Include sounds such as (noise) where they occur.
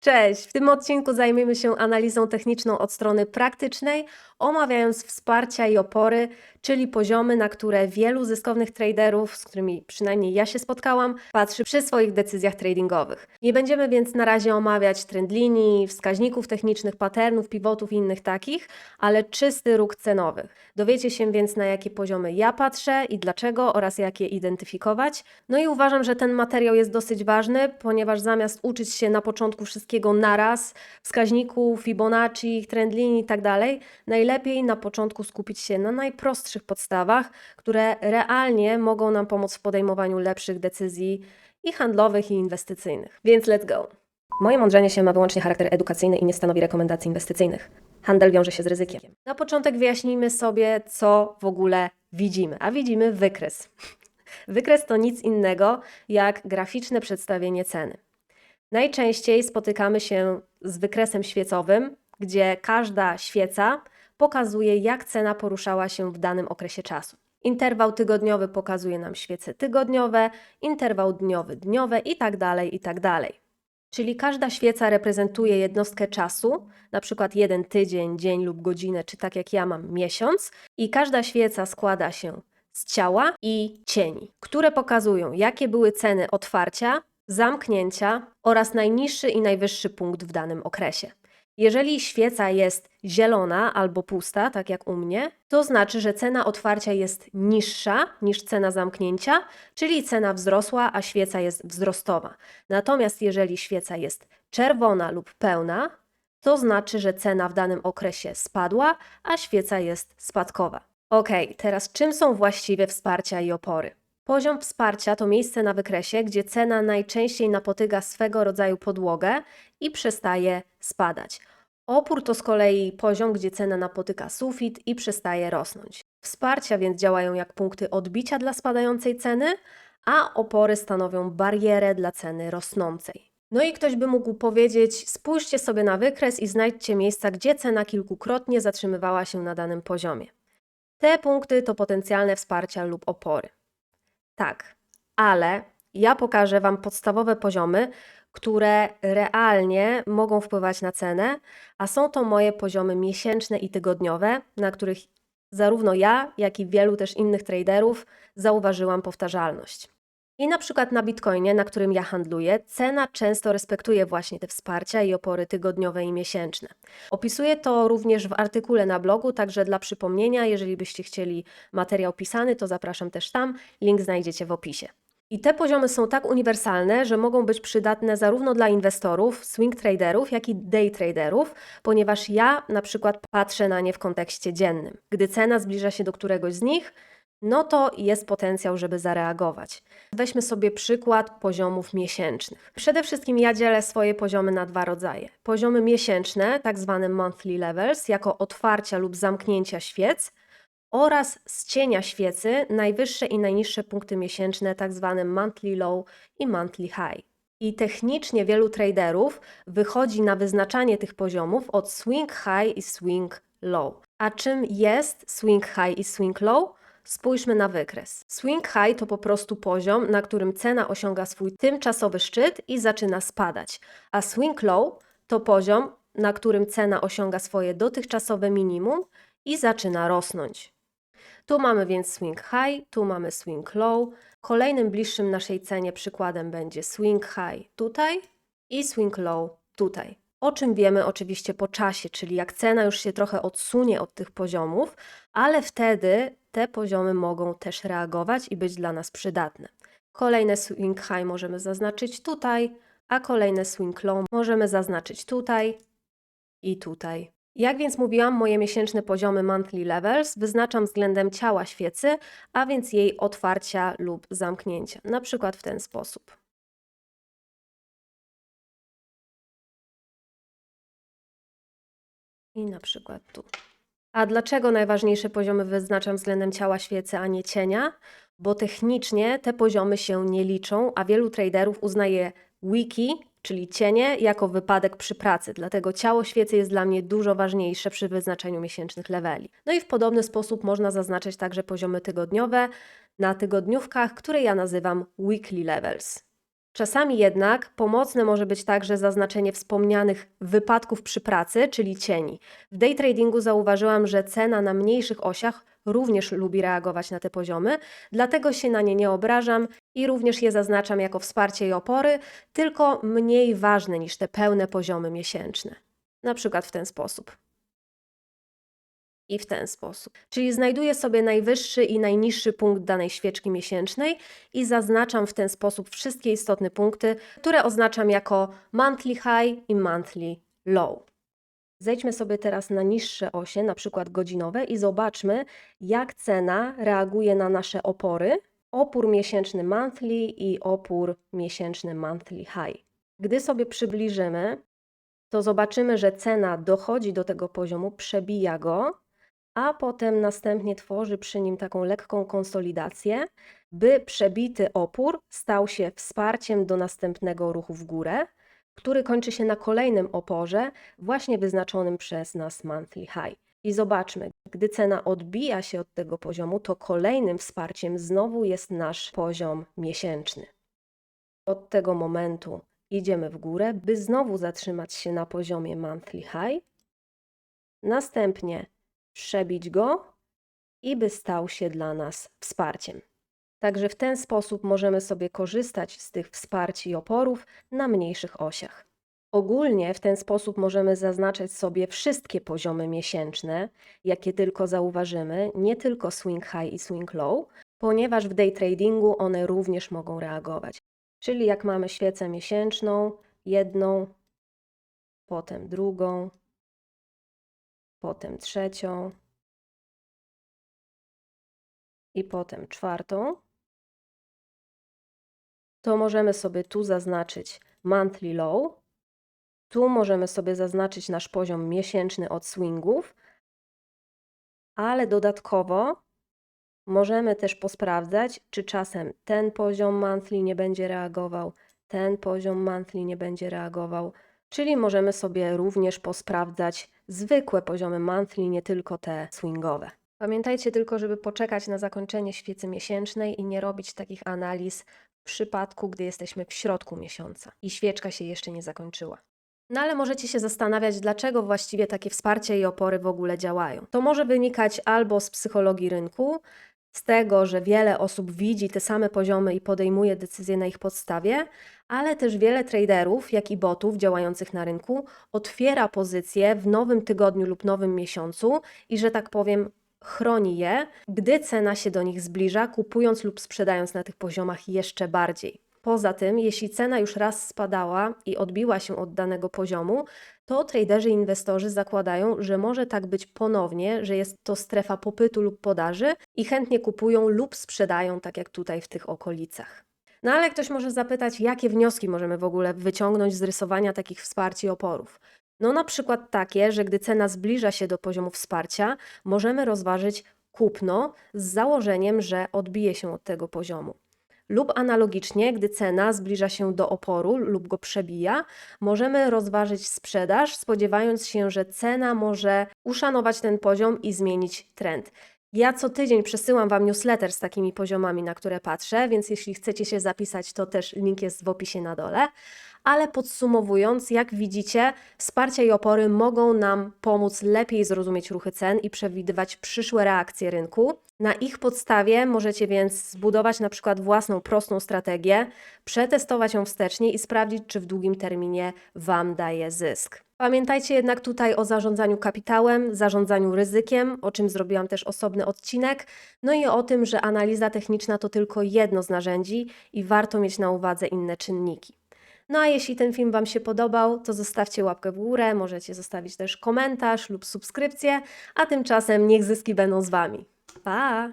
Cześć! W tym odcinku zajmiemy się analizą techniczną od strony praktycznej, omawiając wsparcia i opory, czyli poziomy, na które wielu zyskownych traderów, z którymi przynajmniej ja się spotkałam, patrzy przy swoich decyzjach tradingowych. Nie będziemy więc na razie omawiać trend linii, wskaźników technicznych, patternów, pivotów i innych takich, ale czysty róg cenowy. Dowiecie się więc na jakie poziomy ja patrzę i dlaczego oraz jak je identyfikować. No i uważam, że ten materiał jest dosyć ważny, ponieważ zamiast uczyć się na początku wszystkiego naraz, wskaźników, Fibonacci, trend linii i tak najlepiej na początku skupić się na najprostszych podstawach, które realnie mogą nam pomóc w podejmowaniu lepszych decyzji i handlowych, i inwestycyjnych. Więc let's go! Moje mądrzenie się ma wyłącznie charakter edukacyjny i nie stanowi rekomendacji inwestycyjnych. Handel wiąże się z ryzykiem. Na początek wyjaśnijmy sobie, co w ogóle widzimy. A widzimy wykres. (laughs) Wykres to nic innego jak graficzne przedstawienie ceny. Najczęściej spotykamy się z wykresem świecowym, gdzie każda świeca pokazuje, jak cena poruszała się w danym okresie czasu. Interwał tygodniowy pokazuje nam świece tygodniowe, interwał dniowy dniowe i tak dalej, i tak. Czyli każda świeca reprezentuje jednostkę czasu, na przykład jeden tydzień, dzień lub godzinę, czy tak jak ja mam miesiąc, i każda świeca składa się z ciała i cieni, które pokazują, jakie były ceny otwarcia, zamknięcia oraz najniższy i najwyższy punkt w danym okresie. Jeżeli świeca jest zielona albo pusta, tak jak u mnie, to znaczy, że cena otwarcia jest niższa niż cena zamknięcia, czyli cena wzrosła, a świeca jest wzrostowa. Natomiast jeżeli świeca jest czerwona lub pełna, to znaczy, że cena w danym okresie spadła, a świeca jest spadkowa. Ok, teraz czym są właściwie wsparcia i opory? Poziom wsparcia to miejsce na wykresie, gdzie cena najczęściej napotyka swego rodzaju podłogę i przestaje spadać. Opór to z kolei poziom, gdzie cena napotyka sufit i przestaje rosnąć. Wsparcia więc działają jak punkty odbicia dla spadającej ceny, a opory stanowią barierę dla ceny rosnącej. No i ktoś by mógł powiedzieć: spójrzcie sobie na wykres i znajdźcie miejsca, gdzie cena kilkukrotnie zatrzymywała się na danym poziomie. Te punkty to potencjalne wsparcia lub opory. Tak, ale ja pokażę Wam podstawowe poziomy, które realnie mogą wpływać na cenę, a są to moje poziomy miesięczne i tygodniowe, na których zarówno ja, jak i wielu też innych traderów zauważyłam powtarzalność. I na przykład na Bitcoinie, na którym ja handluję, cena często respektuje właśnie te wsparcia i opory tygodniowe i miesięczne. Opisuję to również w artykule na blogu, także dla przypomnienia, jeżeli byście chcieli materiał pisany, to zapraszam też tam, link znajdziecie w opisie. I te poziomy są tak uniwersalne, że mogą być przydatne zarówno dla inwestorów, swing traderów, jak i day traderów, ponieważ ja na przykład patrzę na nie w kontekście dziennym. Gdy cena zbliża się do któregoś z nich, no to jest potencjał, żeby zareagować. Weźmy sobie przykład poziomów miesięcznych. Przede wszystkim ja dzielę swoje poziomy na dwa rodzaje. Poziomy miesięczne, tak zwane monthly levels, jako otwarcia lub zamknięcia świec, oraz z cienia świecy najwyższe i najniższe punkty miesięczne, tak zwane monthly low i monthly high. I technicznie wielu traderów wychodzi na wyznaczanie tych poziomów od swing high i swing low. A czym jest swing high i swing low? Spójrzmy na wykres. Swing high to po prostu poziom, na którym cena osiąga swój tymczasowy szczyt i zaczyna spadać, a swing low to poziom, na którym cena osiąga swoje dotychczasowe minimum i zaczyna rosnąć. Tu mamy więc swing high, tu mamy swing low. Kolejnym bliższym naszej cenie przykładem będzie swing high tutaj i swing low tutaj. O czym wiemy oczywiście po czasie, czyli jak cena już się trochę odsunie od tych poziomów, ale wtedy te poziomy mogą też reagować i być dla nas przydatne. Kolejne swing high możemy zaznaczyć tutaj, a kolejne swing low możemy zaznaczyć tutaj i tutaj. Jak więc mówiłam, moje miesięczne poziomy monthly levels wyznaczam względem ciała świecy, a więc jej otwarcia lub zamknięcia, na przykład w ten sposób. I na przykład tu. A dlaczego najważniejsze poziomy wyznaczam względem ciała świecy, a nie cienia? Bo technicznie te poziomy się nie liczą, a wielu traderów uznaje wiki, czyli cienie, jako wypadek przy pracy. Dlatego ciało świecy jest dla mnie dużo ważniejsze przy wyznaczeniu miesięcznych leveli. No i w podobny sposób można zaznaczyć także poziomy tygodniowe na tygodniówkach, które ja nazywam weekly levels. Czasami jednak pomocne może być także zaznaczenie wspomnianych wypadków przy pracy, czyli cieni. W day tradingu zauważyłam, że cena na mniejszych osiach również lubi reagować na te poziomy, dlatego się na nie nie obrażam i również je zaznaczam jako wsparcie i opory, tylko mniej ważne niż te pełne poziomy miesięczne. Na przykład w ten sposób. I w ten sposób. Czyli znajduję sobie najwyższy i najniższy punkt danej świeczki miesięcznej i zaznaczam w ten sposób wszystkie istotne punkty, które oznaczam jako monthly high i monthly low. Zejdźmy sobie teraz na niższe osie, na przykład godzinowe, i zobaczmy, jak cena reaguje na nasze opory. Opór miesięczny monthly i opór miesięczny monthly high. Gdy sobie przybliżymy, to zobaczymy, że cena dochodzi do tego poziomu, przebija go, a potem następnie tworzy przy nim taką lekką konsolidację, by przebity opór stał się wsparciem do następnego ruchu w górę, który kończy się na kolejnym oporze, właśnie wyznaczonym przez nas monthly high. I zobaczmy, gdy cena odbija się od tego poziomu, to kolejnym wsparciem znowu jest nasz poziom miesięczny. Od tego momentu idziemy w górę, by znowu zatrzymać się na poziomie monthly high. Następnie przebić go i by stał się dla nas wsparciem. Także w ten sposób możemy sobie korzystać z tych wsparć i oporów na mniejszych osiach. Ogólnie w ten sposób możemy zaznaczać sobie wszystkie poziomy miesięczne, jakie tylko zauważymy, nie tylko swing high i swing low, ponieważ w day tradingu one również mogą reagować. Czyli jak mamy świecę miesięczną, jedną, potem drugą, potem trzecią i potem czwartą, to możemy sobie tu zaznaczyć monthly low, tu możemy sobie zaznaczyć nasz poziom miesięczny od swingów, ale dodatkowo możemy też posprawdzać, czy czasem ten poziom monthly nie będzie reagował, ten poziom monthly nie będzie reagował. Czyli możemy sobie również posprawdzać zwykłe poziomy monthly, nie tylko te swingowe. Pamiętajcie tylko, żeby poczekać na zakończenie świecy miesięcznej i nie robić takich analiz w przypadku, gdy jesteśmy w środku miesiąca i świeczka się jeszcze nie zakończyła. No ale możecie się zastanawiać, dlaczego właściwie takie wsparcie i opory w ogóle działają. To może wynikać albo z psychologii rynku, z tego, że wiele osób widzi te same poziomy i podejmuje decyzje na ich podstawie, ale też wiele traderów, jak i botów działających na rynku otwiera pozycje w nowym tygodniu lub nowym miesiącu i, że tak powiem, chroni je, gdy cena się do nich zbliża, kupując lub sprzedając na tych poziomach jeszcze bardziej. Poza tym, jeśli cena już raz spadała i odbiła się od danego poziomu, to traderzy i inwestorzy zakładają, że może tak być ponownie, że jest to strefa popytu lub podaży i chętnie kupują lub sprzedają, tak jak tutaj w tych okolicach. No ale ktoś może zapytać, jakie wnioski możemy w ogóle wyciągnąć z rysowania takich wsparć i oporów. No na przykład takie, że gdy cena zbliża się do poziomu wsparcia, możemy rozważyć kupno z założeniem, że odbije się od tego poziomu. Lub analogicznie, gdy cena zbliża się do oporu lub go przebija, możemy rozważyć sprzedaż, spodziewając się, że cena może uszanować ten poziom i zmienić trend. Ja co tydzień przesyłam Wam newsletter z takimi poziomami, na które patrzę, więc jeśli chcecie się zapisać, to też link jest w opisie na dole. Ale podsumowując, jak widzicie, wsparcia i opory mogą nam pomóc lepiej zrozumieć ruchy cen i przewidywać przyszłe reakcje rynku. Na ich podstawie możecie więc zbudować na przykład własną prostą strategię, przetestować ją wstecznie i sprawdzić, czy w długim terminie Wam daje zysk. Pamiętajcie jednak tutaj o zarządzaniu kapitałem, zarządzaniu ryzykiem, o czym zrobiłam też osobny odcinek, no i o tym, że analiza techniczna to tylko jedno z narzędzi i warto mieć na uwadze inne czynniki. No a jeśli ten film Wam się podobał, to zostawcie łapkę w górę, możecie zostawić też komentarz lub subskrypcję, a tymczasem niech zyski będą z Wami. Bye.